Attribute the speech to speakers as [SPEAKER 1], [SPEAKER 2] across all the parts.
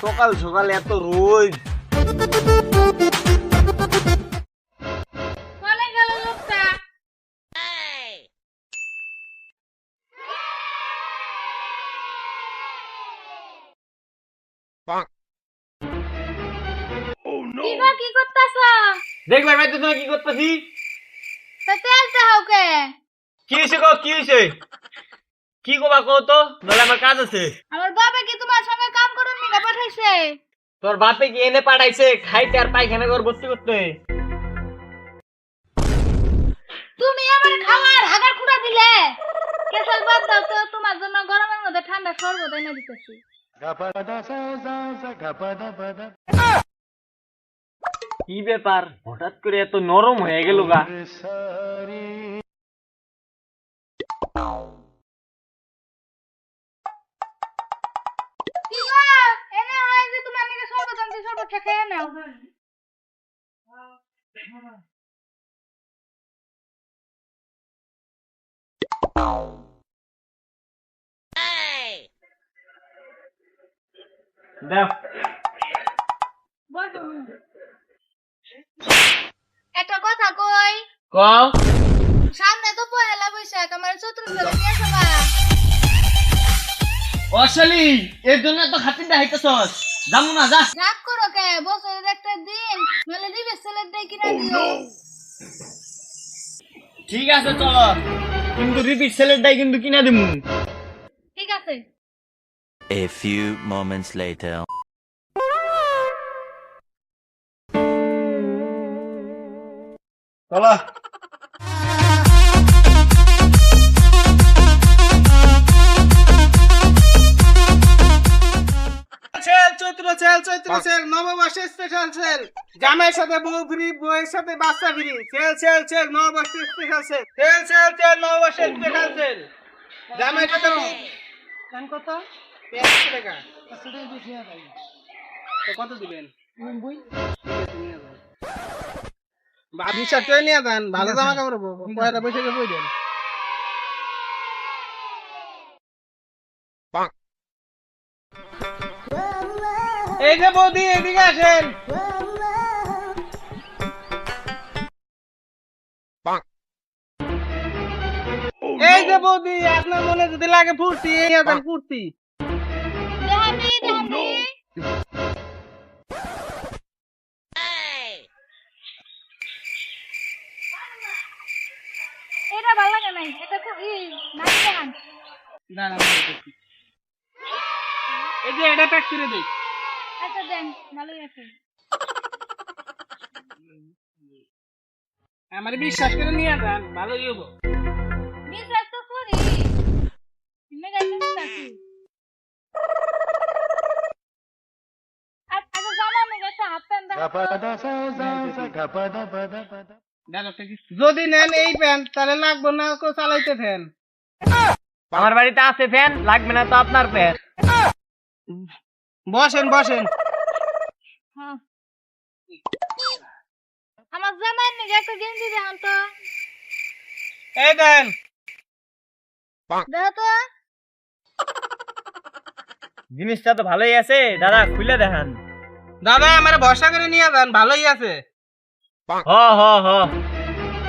[SPEAKER 1] সকাল সকাল এত রোদ।
[SPEAKER 2] কি করতেছ?
[SPEAKER 1] দেখবার ভাই তুমি কি করতেছি?
[SPEAKER 2] তেলতে হাওকে
[SPEAKER 1] কি হয়েছে গো কি হয়েছে কি কবা কো তো? নলে আমার কাজ আছে।
[SPEAKER 2] আমার বাবা কি তোমার সঙ্গে কাম করুন পাঠাইছে?
[SPEAKER 1] তোর বাপে কি এনে পাঠাইছে? খাইতে আর পায়খানা ঘর ভর্তি করতে।
[SPEAKER 2] তুমি আমার খাওয়ার হাগার খুঁড়া দিলে? কেসাল বাদ দাও তো তোমার জন্য গরমের মধ্যে ঠান্ডা শরবত এনে দিতেছি।
[SPEAKER 1] কি ব্যাপার? হঠাৎ করে এত নরম হয়ে গেল গা।
[SPEAKER 2] শরবতটা খেয়ে নাও। একটা কথা কই?
[SPEAKER 1] কও।
[SPEAKER 2] সামনে তো পয়লা বৈশাখ আমার চতুর্থ নিয়ে যাবা
[SPEAKER 1] অশালি এর জন্য তো খাতির দেখাইতেছস। যামু না যা।
[SPEAKER 2] রাগ করো কে? বছরের একটা দিন। নলে দিবে ছেলের দিয়ে কিনা দিও।
[SPEAKER 1] ঠিক আছে চলো। কিন্তু রিপিট সেলের কিন্তু কিনা দিমু।
[SPEAKER 2] ঠিক আছে।
[SPEAKER 3] A few moments later.
[SPEAKER 1] চলো
[SPEAKER 4] sale Chaitra sale Chaitra sale নববর্ষের স্পেশাল সেল। জামাইয়ের সাথে বউ ফ্রি বউয়ের সাথে বাচ্চা ফ্রি। সেল সেল সেল নববর্ষের special sale. Sale sale sale নববর্ষের স্পেশাল সেল। জামাইয়ের সাথে দাম কত? একশো টাকা। কত দিবেন? বা- বিশ্বাস নিয়ে যান ভালো জামা কাপড় বই দেন। এই যে বৌদি এদিকে আসেন। এই যে বৌদি আপনার মনে যদি লাগে ফুর্তি এই আছেন ফুর্তি।
[SPEAKER 2] এটা ভালো লাগে নাই এটা খুব ই
[SPEAKER 4] আমি দেখছি। এই যে এটা প্যাক করে দিই।
[SPEAKER 2] আচ্ছা দেন ভালোই আছে
[SPEAKER 4] আমার বিশ্বাস করে নিয়ে যান ভালোই হব।
[SPEAKER 2] বিশ্বাস তো করি। মেগা বিশ্বাস আচ্ছা
[SPEAKER 4] যদি নেন এই প্যান্ট তাহলে লাগবো না কো চালাইতে ফ্যান।
[SPEAKER 1] আমার বাড়িতে আছে ফ্যান লাগবে না তো আপনার ফ্যান।
[SPEAKER 4] বসেন বসেন।
[SPEAKER 2] হ্যাঁ। আমার জামাই মেগা একটা গেঞ্জি দেখান তো
[SPEAKER 4] এই দেন।
[SPEAKER 2] দেখো তো।
[SPEAKER 1] জিনিসটা তো ভালোই আছে। দাদা খুলে দেখান।
[SPEAKER 4] দাদা আমার ভরসা করে নিয়ে যান ভালোই আছে।
[SPEAKER 1] হ হ হ।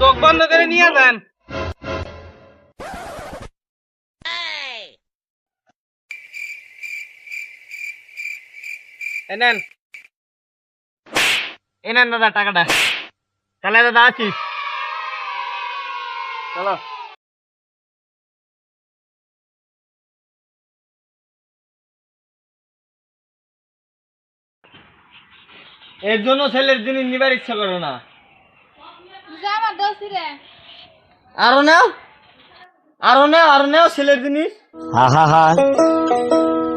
[SPEAKER 4] চোখ বন্ধ করে নিয়ে যান। এই নেন।
[SPEAKER 1] এই নেন দাদা টাকাটা। তাহলে দাদা আছি চলো। এর জন্য ছেলের জিনিস নিবার ইচ্ছা করো না। আরও নেও। আরও নেও আরও নেও ছেলের জিনিস।
[SPEAKER 5] আহা